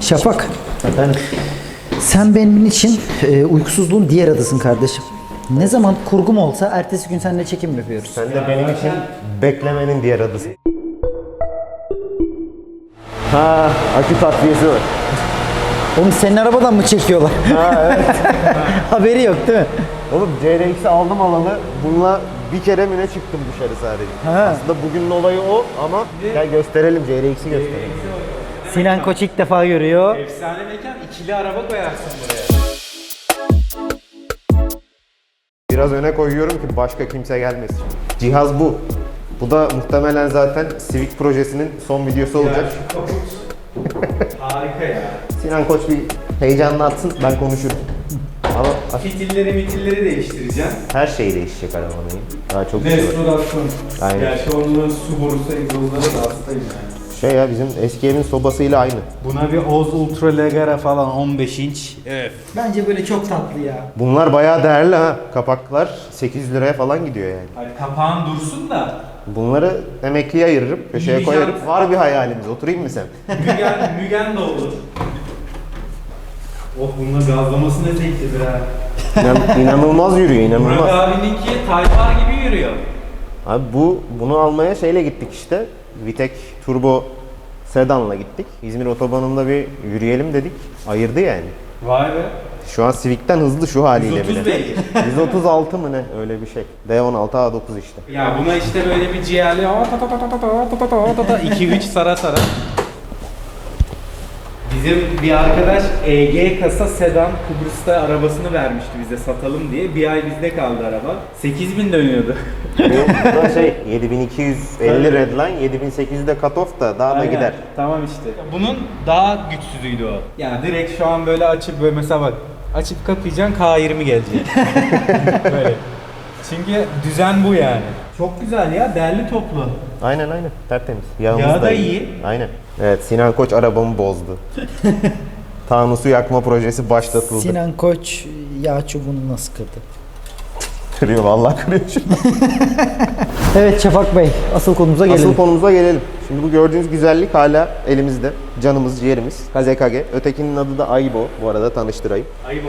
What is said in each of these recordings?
Şafak. Sen benim için e, uykusuzluğun diğer adısın kardeşim. Ne zaman kurgum olsa ertesi gün seninle çekim yapıyoruz. Sen de benim için beklemenin diğer adısı. Ha, akü takviyesi var. Oğlum senin arabadan mı çekiyorlar? Ha evet. Haberi yok değil mi? Oğlum CRX'i aldım alalı. Bununla bir kere mi ne çıktım dışarı sadece. Ha. Aslında bugünün olayı o ama gel gösterelim CRX'i gösterelim. Sinan Koç ilk defa görüyor. Efsane mekan ikili araba koyarsın buraya. Biraz öne koyuyorum ki başka kimse gelmesin. Cihaz bu. Bu da muhtemelen zaten Civic projesinin son videosu olacak. Harika ya. Sinan Koç bir heyecanla atsın ben konuşurum. Ama Fitilleri mitilleri değiştireceğim. her şey değişecek arabanın. Daha çok şey var. Restorasyon. Aynen. Gerçi onların su borusu egzozları da hastayım yani. Şey ya bizim eski evin sobasıyla aynı. Buna bir Oz Ultra Legara falan 15 inç. Evet. Bence böyle çok tatlı ya. Bunlar bayağı değerli ha. Kapaklar 800 liraya falan gidiyor yani. Hani kapağın dursun da Bunları emekliye ayırırım, köşeye İyi koyarım. Var bir hayalimiz. Oturayım mı sen? Mügen, Mügen de olur. Oh bunun gazlaması ne zevklidir ha. İnan, inanılmaz yürüyor, Murat inanılmaz. abininki Tayfar gibi yürüyor. Abi bu bunu almaya şeyle gittik işte. Vitek Turbo sedanla gittik. İzmir otobanında bir yürüyelim dedik. Ayırdı yani. Vay be. Şu an Civic'ten hızlı şu haliyle 130 bile. beygir. 136 mı ne? Öyle bir şey. D16 A9 işte. Ya buna işte böyle bir ciğerli 2-3 sara sara. Bizim bir arkadaş EG kasa sedan Kıbrıs'ta arabasını vermişti bize satalım diye. Bir ay bizde kaldı araba. 8000 dönüyordu. Bu da şey 7250 redline, 7800 de cutoff da daha da Aynen. gider. Tamam işte. Bunun daha güçsüzüydü o. Yani direkt şu an böyle açıp böyle mesela bak açıp kapayacaksın K20 gelecek. böyle. Çünkü düzen bu yani. Çok güzel ya derli toplu. Aynen aynen tertemiz. Yağımız Yağı da da iyi. Aynen. Evet Sinan Koç arabamı bozdu. Tanusu yakma projesi başlatıldı. Sinan Koç yağ çubuğunu nasıl kırdı? Kırıyor vallahi kırıyor şimdi. Evet Şafak Bey asıl konumuza gelelim. Asıl konumuza gelelim. Şimdi bu gördüğünüz güzellik hala elimizde. Canımız, ciğerimiz. KZKG. Ötekinin adı da Aibo. Bu arada tanıştırayım. Abi.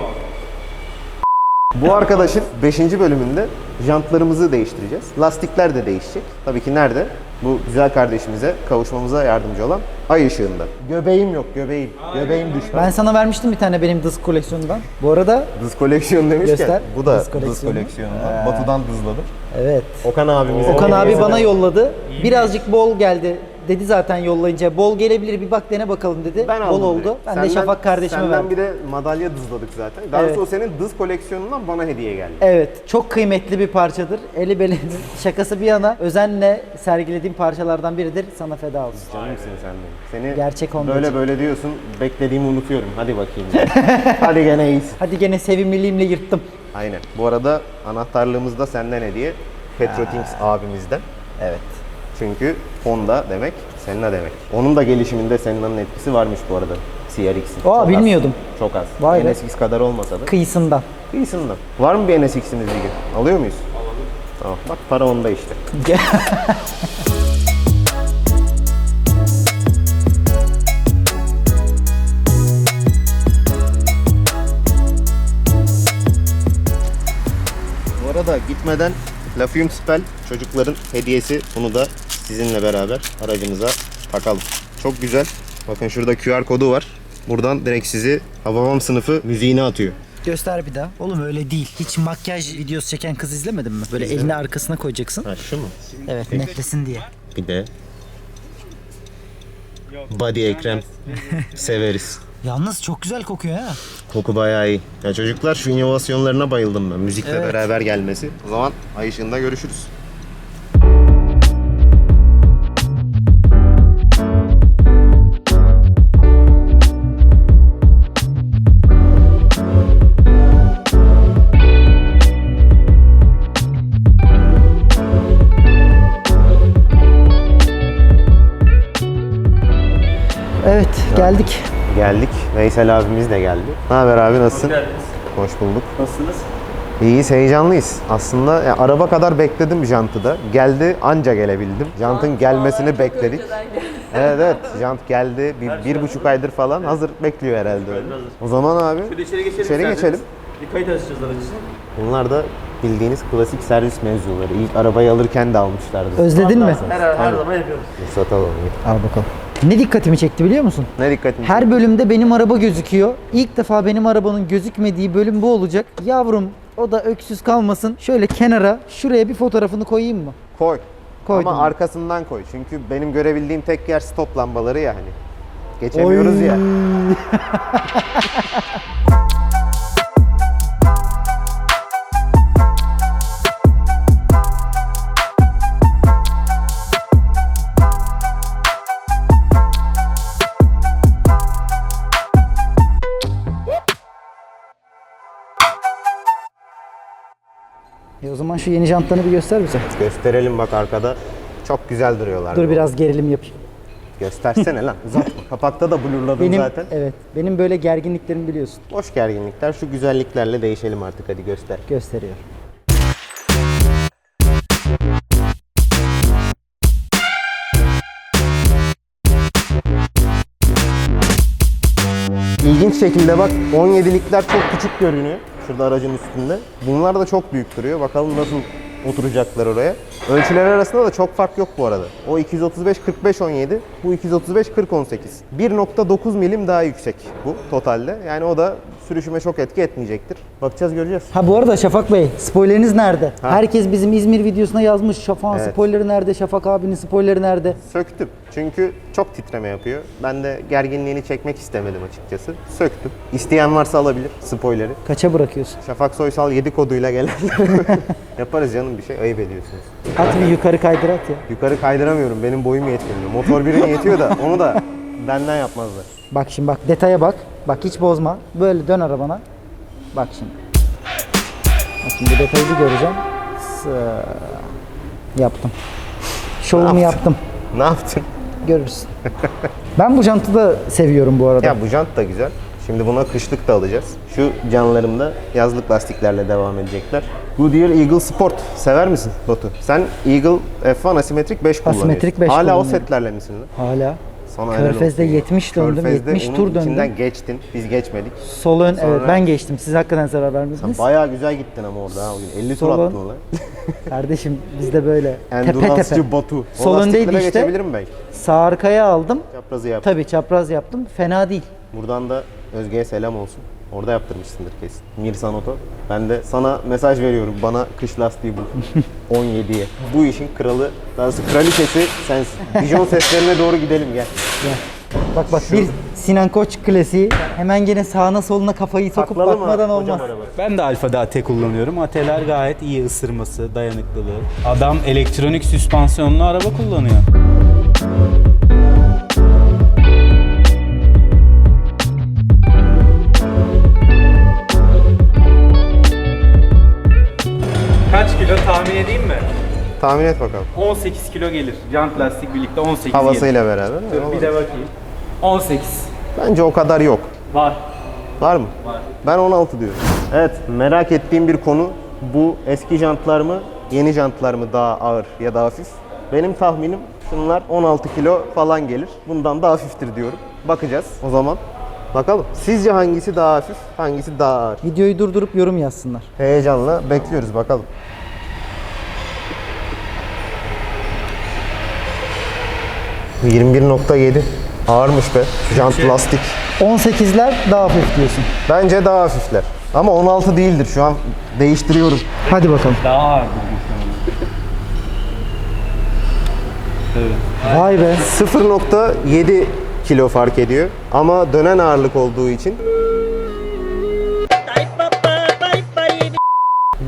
Bu arkadaşın 5. bölümünde jantlarımızı değiştireceğiz. Lastikler de değişecek. Tabii ki nerede? Bu güzel kardeşimize kavuşmamıza yardımcı olan ay ışığında. Göbeğim yok, göbeğim. Göbeğim düştü. Ben sana vermiştim bir tane benim dız koleksiyonundan. Bu arada Dız koleksiyon demişken Göster. bu da Dız dız koleksiyonu. koleksiyonu. Batu'dan dızladım. evet. Okan abimiz. Okan abi bana yolladı. Birazcık bol geldi. Dedi zaten yollayınca bol gelebilir bir bak dene bakalım dedi. Ben bol aldım oldu. direkt. Ben de Senden- Şafak kardeşime Senden verdim. bir de madalya dızladık zaten. Daha Evet. sonra senin dız koleksiyonundan bana hediye geldi. Evet, çok kıymetli bir parçadır. Eli belinin şakası bir yana özenle sergilediğim parçalardan biridir. Sana feda olsun. Canımsın sen benim. Seni Gerçek olmak böyle için. böyle diyorsun. Beklediğimi unutuyorum. Hadi bakayım. Hadi gene iyisin. Hadi gene sevimliliğimle yırttım. Aynen. Bu arada anahtarlığımız da senden hediye. Petrotings abimizden. Evet. Çünkü Honda demek Senna demek. Onun da gelişiminde Senna'nın etkisi varmış bu arada. CRX'in. Aa, Çok az. bilmiyordum. Çok az. Vay be. NSX kadar olmasa da. Kıyısından. Kıyısından. Var mı bir NSX'imiz bir gün? Alıyor muyuz? Alalım. Tamam. Bak para onda işte. Bu arada gitmeden Lafium Spell çocukların hediyesi. Bunu da sizinle beraber aracınıza takalım. Çok güzel. Bakın şurada QR kodu var. Buradan direkt sizi Hababam sınıfı müziğine atıyor. Göster bir daha. Oğlum öyle değil. Hiç makyaj videosu çeken kız izlemedin mi? Böyle elini arkasına koyacaksın. Ha şu mu? Evet, netlesin diye. Bir de Body Ekrem severiz. Yalnız çok güzel kokuyor ha. Koku bayağı iyi. Ya çocuklar şu inovasyonlarına bayıldım ben. Müzikle Evet. beraber gelmesi. O zaman ay ışığında görüşürüz. Geldik. Geldik. Veysel abimiz de geldi. Ne haber abi nasılsın? geldiniz. Hoş bulduk. Nasılsınız? İyiyiz, heyecanlıyız. Aslında ya, araba kadar bekledim jantı da. Geldi, anca gelebildim. Jantın gelmesini bekledik. Evet evet, jant geldi. Bir, bir buçuk aydır falan hazır bekliyor herhalde öyle. O zaman abi, de içeri geçelim. içeri isterseniz. geçelim. Bir kayıt açacağız aracısını. Bunlar da bildiğiniz klasik servis mevzuları. İlk arabayı alırken de almışlardı. Özledin mi? Her, her zaman yapıyoruz. Ruhsat alalım. Al bakalım. Ne dikkatimi çekti biliyor musun? Ne dikkatin? Her bölümde benim araba gözüküyor. İlk defa benim arabanın gözükmediği bölüm bu olacak. Yavrum o da öksüz kalmasın. Şöyle kenara şuraya bir fotoğrafını koyayım mı? Koy. Koydum. Ama arkasından koy. Çünkü benim görebildiğim tek yer stop lambaları ya hani. Geçemiyoruz ya. şu yeni jantlarını bir göster bize. Gösterelim bak arkada. Çok güzel duruyorlar. Dur biraz gerilim yapayım. Göstersene lan uzatma. Kapakta da blurladım Benim zaten. evet. Benim böyle gerginliklerimi biliyorsun. Boş gerginlikler. Şu güzelliklerle değişelim artık hadi göster. Gösteriyor. İlginç şekilde bak 17'likler çok küçük görünüyor. Şurada aracın üstünde. Bunlar da çok büyük duruyor. Bakalım nasıl oturacaklar oraya. Ölçüler arasında da çok fark yok bu arada. O 235 45 17, bu 235 40 18. 1.9 milim daha yüksek bu totalde. Yani o da sürüşüme çok etki etmeyecektir. Bakacağız göreceğiz. Ha bu arada Şafak Bey spoileriniz nerede? Herkes bizim İzmir videosuna yazmış. Şafak'ın Evet. spoileri nerede? Şafak abinin spoileri nerede? Söktüm. Çünkü çok titreme yapıyor. Ben de gerginliğini çekmek istemedim açıkçası. Söktüm. İsteyen varsa alabilir spoileri. Kaça bırakıyorsun? Şafak Soysal 7 koduyla gelen. Yaparız canım bir şey. Ayıp ediyorsunuz. At bir yukarı kaydır at ya. Yukarı kaydıramıyorum. Benim boyum yetmiyor. Motor birine yetiyor da onu da benden yapmazlar. Bak şimdi bak detaya bak. Bak hiç bozma. Böyle dön arabana. Bak şimdi. Bak şimdi detayı bir göreceğim. Sı- Yaptım. Şovumu yaptım. Ne yaptın? Görürsün. ben bu jantı da seviyorum bu arada. Ya bu jant da güzel. Şimdi buna kışlık da alacağız. Şu canlarım da yazlık lastiklerle devam edecekler. Goodyear Eagle Sport. Sever misin Batu? Sen Eagle F1 asimetrik 5 kullanıyorsun. Asimetrik 5 Hala o kullanıyorum. setlerle misin lan? Hala. Sana Körfez'de olsun ya. 70 döndüm, Körfez'de 70 onun tur döndüm. içinden geçtin. Biz geçmedik. Sol ön evet ben geçtim. Siz hakikaten zarar Sen vermediniz. bayağı güzel gittin ama orada ha bugün. 50 tur Sol ön. attın ola. Kardeşim biz de böyle tepe tepe. Endurance'cı Batu. Sol o öndeydi işte. geçebilirim belki. Sağ arkaya aldım. Çaprazı yap. Tabii çapraz yaptım. Fena değil. Buradan da Özge'ye selam olsun. Orada yaptırmışsındır kesin. Mirsan Oto. Ben de sana mesaj veriyorum. Bana kış lastiği bul. 17'ye. Bu işin kralı, daha doğrusu kraliçesi sensin. Dijon seslerine doğru gidelim gel. Gel. Bak bak bir Sinan Koç klasiği. Hemen gene sağına soluna kafayı sokup Saklalı mı bakmadan hocam olmaz. araba? Ben de Alfa'da AT kullanıyorum. AT'ler gayet iyi ısırması, dayanıklılığı. Adam elektronik süspansiyonlu araba kullanıyor. Tahmin et bakalım. 18 kilo gelir. Jant lastik birlikte 18 gelir. Havasıyla beraber. Dur bir de bakayım. 18. Bence o kadar yok. Var. Var mı? Var. Ben 16 diyorum. Evet, merak ettiğim bir konu bu eski jantlar mı, yeni jantlar mı daha ağır ya da hafif? Benim tahminim şunlar 16 kilo falan gelir. Bundan da hafiftir diyorum. Bakacağız o zaman. Bakalım. Sizce hangisi daha hafif, hangisi daha ağır? Videoyu durdurup yorum yazsınlar. Heyecanla bekliyoruz bakalım. ...21.7 ağırmış be. Jant lastik. 18'ler daha hafif diyorsun. Bence daha hafifler. Ama 16 değildir şu an değiştiriyorum. Hadi bakalım. Daha ağır. Evet. Vay be. 0.7 kilo fark ediyor. Ama dönen ağırlık olduğu için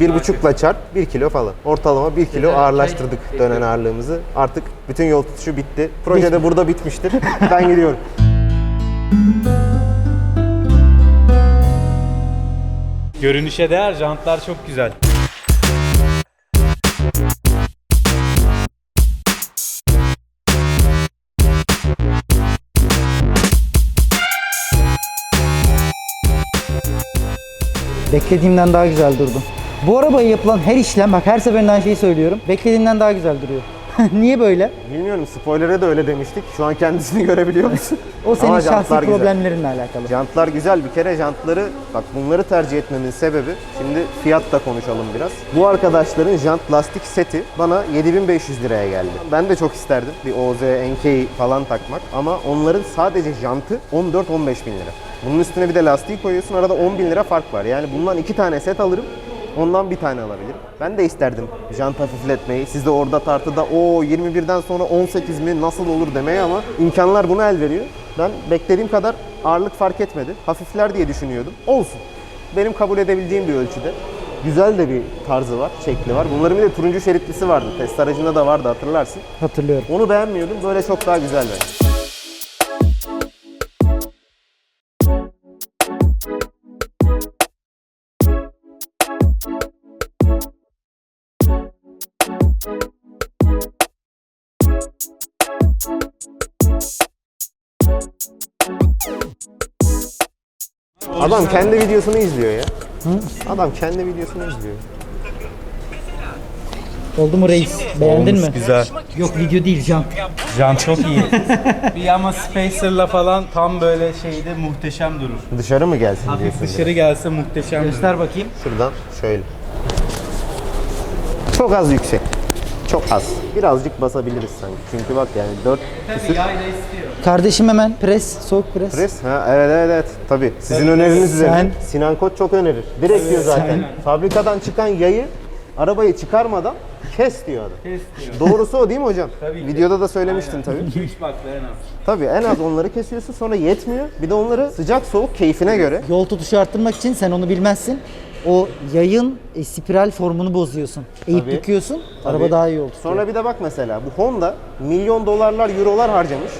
bir buçukla çarp 1 kilo falan. Ortalama 1 kilo ağırlaştırdık dönen ağırlığımızı. Artık bütün yol tutuşu bitti. Proje de burada bitmiştir. Ben gidiyorum. Görünüşe değer. Jantlar çok güzel. Beklediğimden daha güzel durdu. Bu arabaya yapılan her işlem bak her seferinde aynı şeyi söylüyorum. Beklediğimden daha güzel duruyor. Niye böyle? Bilmiyorum spoiler'e de öyle demiştik. Şu an kendisini görebiliyor musun? O senin Ama şahsi jantlar güzel. problemlerinle alakalı. Jantlar güzel bir kere jantları bak bunları tercih etmemin sebebi şimdi fiyat da konuşalım biraz. Bu arkadaşların jant lastik seti bana 7500 liraya geldi. Ben de çok isterdim bir OZ, NK falan takmak ama onların sadece jantı 14-15 bin lira. Bunun üstüne bir de lastiği koyuyorsun arada 10 bin lira fark var. Yani bundan iki tane set alırım Ondan bir tane alabilirim. Ben de isterdim jant hafifletmeyi. Siz de orada tartıda o 21'den sonra 18 mi nasıl olur demeye ama imkanlar buna el veriyor. Ben beklediğim kadar ağırlık fark etmedi. Hafifler diye düşünüyordum. Olsun. Benim kabul edebildiğim bir ölçüde. Güzel de bir tarzı var, şekli var. Bunların bir de turuncu şeritlisi vardı. Test aracında da vardı hatırlarsın. Hatırlıyorum. Onu beğenmiyordum. Böyle çok daha güzel bence. Adam kendi videosunu izliyor ya. Adam kendi videosunu izliyor. Oldu mu reis? Beğendin Olmuş, mi? Güzel. Yok video değil jant. Can çok iyi. bir ama Spacer'la falan tam böyle şeyde muhteşem durur. Dışarı mı gelsin Hafif diyorsun? dışarı gelse muhteşem durur. Göster bakayım. Şuradan şöyle. Çok az yüksek. Çok az. Birazcık basabiliriz sanki. Çünkü bak yani 4 Tabii yayla istiyor. Kardeşim hemen pres, soğuk pres. Pres. Ha, evet evet evet. Tabii. Sizin öneriniz üzerine. Sinan Koç çok önerir. Direkt diyor zaten. Fabrikadan çıkan yayı arabayı çıkarmadan kes diyor adam. Kes diyor. Doğrusu o değil mi hocam? Tabii ki. Videoda da söylemiştin tabii. 2-3 bakla en az. Tabii en az onları kesiyorsun sonra yetmiyor. Bir de onları sıcak soğuk keyfine göre. Yol tutuşu arttırmak için sen onu bilmezsin. O yayın e, spiral formunu bozuyorsun. Eğip Tabii. büküyorsun. Tabii. Araba daha iyi olur. Sonra bir de bak mesela bu Honda milyon dolarlar, eurolar harcamış.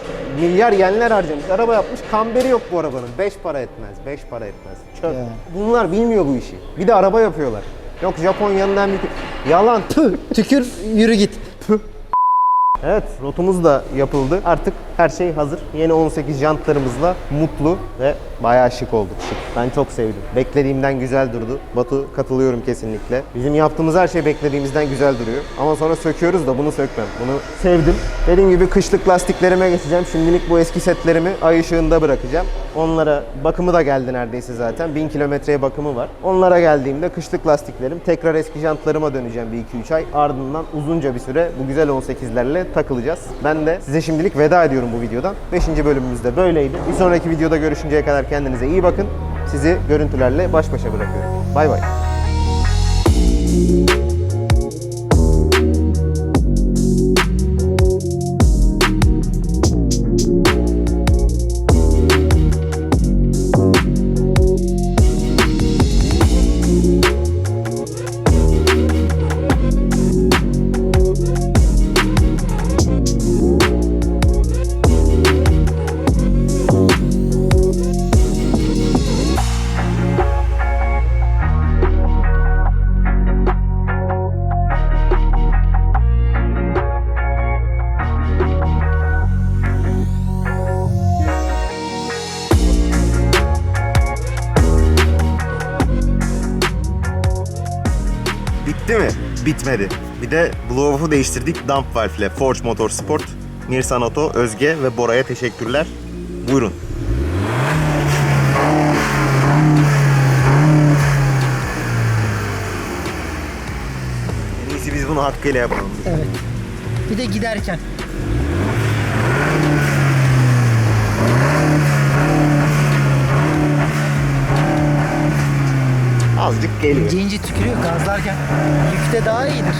Milyar yenler harcamış. Araba yapmış. Kamberi yok bu arabanın. 5 para etmez. 5 para etmez. Çöp. Ya. Bunlar bilmiyor bu işi. Bir de araba yapıyorlar. Yok Japonya'nın en büyük... Yalan. Tüh, tükür yürü git. Evet, rotumuz da yapıldı. Artık her şey hazır. Yeni 18 jantlarımızla mutlu ve bayağı şık olduk. Şık. Ben çok sevdim. Beklediğimden güzel durdu. Batu katılıyorum kesinlikle. Bizim yaptığımız her şey beklediğimizden güzel duruyor. Ama sonra söküyoruz da bunu sökmem. Bunu sevdim. Dediğim gibi kışlık lastiklerime geçeceğim. Şimdilik bu eski setlerimi ay ışığında bırakacağım. Onlara bakımı da geldi neredeyse zaten. 1000 kilometreye bakımı var. Onlara geldiğimde kışlık lastiklerim tekrar eski jantlarıma döneceğim bir 2-3 ay. Ardından uzunca bir süre bu güzel 18'lerle takılacağız. Ben de size şimdilik veda ediyorum bu videodan. 5. bölümümüzde böyleydi. Bir sonraki videoda görüşünceye kadar kendinize iyi bakın. Sizi görüntülerle baş başa bırakıyorum. Bay bay. Mi? Bitmedi. Bir de blow-off'u değiştirdik dump valve ile. Forge Motorsport, Nirsan Auto, Özge ve Bora'ya teşekkürler. Buyurun. En iyisi biz bunu hakkıyla yapalım. Evet. Bir de giderken. Azıcık geliyor. İnce ince tükürüyor gazlarken. Yükte daha iyidir.